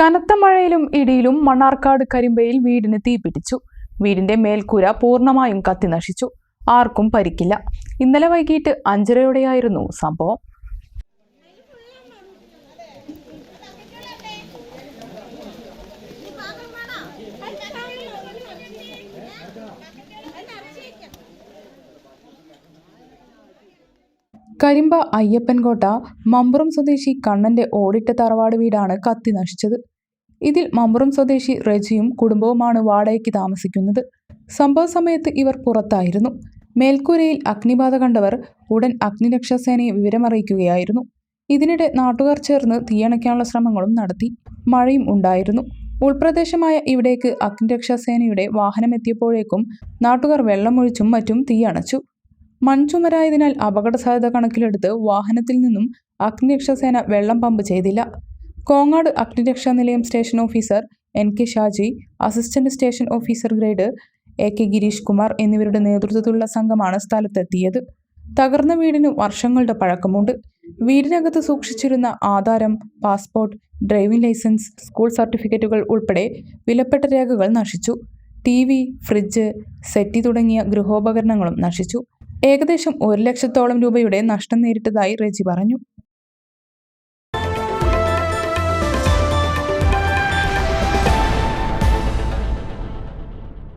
കനത്ത മഴയിലും ഇടിയിലും മണ്ണാർക്കാട് കരിമ്പയിൽ വീടിന് തീപിടിച്ചു. വീടിന്റെ മേൽക്കൂര പൂർണമായും കത്തി നശിച്ചു. ആർക്കും പരിക്കില്ല. ഇന്നലെ വൈകിട്ട് അഞ്ചരയോടെയായിരുന്നു സംഭവം. കരിമ്പ അയ്യപ്പൻകോട്ട മമ്പുറം സ്വദേശി കണ്ണന്റെ ഓടിട്ട തറവാട് വീടാണ് കത്തി നശിച്ചത്. ഇതിൽ മമ്പുറം സ്വദേശി റജിയും കുടുംബവുമാണ് വാടകയ്ക്ക് താമസിക്കുന്നത്. സംഭവ സമയത്ത് ഇവർ പുറത്തായിരുന്നു. മേൽക്കൂരയിൽ അഗ്നിബാധ കണ്ടവർ ഉടൻ അഗ്നിരക്ഷാസേനയെ വിവരമറിയിക്കുകയായിരുന്നു. ഇതിനിടെ നാട്ടുകാർ ചേർന്ന് തീയണയ്ക്കാനുള്ള ശ്രമങ്ങളും നടത്തി. മഴയും ഉണ്ടായിരുന്നു. ഉൾപ്രദേശമായ ഇവിടേക്ക് അഗ്നിരക്ഷാസേനയുടെ വാഹനമെത്തിയപ്പോഴേക്കും നാട്ടുകാർ വെള്ളമൊഴിച്ചും മറ്റും തീയണച്ചു. മൺചുമരായതിനാൽ അപകട സാധ്യത കണക്കിലെടുത്ത് വാഹനത്തിൽ നിന്നും അഗ്നിരക്ഷാസേന വെള്ളം പമ്പ് ചെയ്തില്ല. കോങ്ങാട് അഗ്നിരക്ഷാ നിലയം station officer N K Shaji assistant station officer grade A K Girish Kumar എന്നിവരുടെ നേതൃത്വത്തിലുള്ള സംഘമാണ് സ്ഥലത്തെത്തിയത്. തകർന്ന വീടിന് വർഷങ്ങളുടെ പഴക്കമുണ്ട്. വീടിനകത്ത് സൂക്ഷിച്ചിരുന്ന ആധാരം പാസ്പോർട്ട് ഡ്രൈവിംഗ് ലൈസൻസ് സ്കൂൾ സർട്ടിഫിക്കറ്റുകൾ ഉൾപ്പെടെ വിലപ്പെട്ട രേഖകൾ നശിച്ചു. ടി വി ഫ്രിഡ്ജ് സെറ്റി തുടങ്ങിയ ഗൃഹോപകരണങ്ങളും നശിച്ചു. ഏകദേശം ഒരു ലക്ഷത്തോളം രൂപയുടെ നഷ്ടം നേരിട്ടതായി റെജി പറഞ്ഞു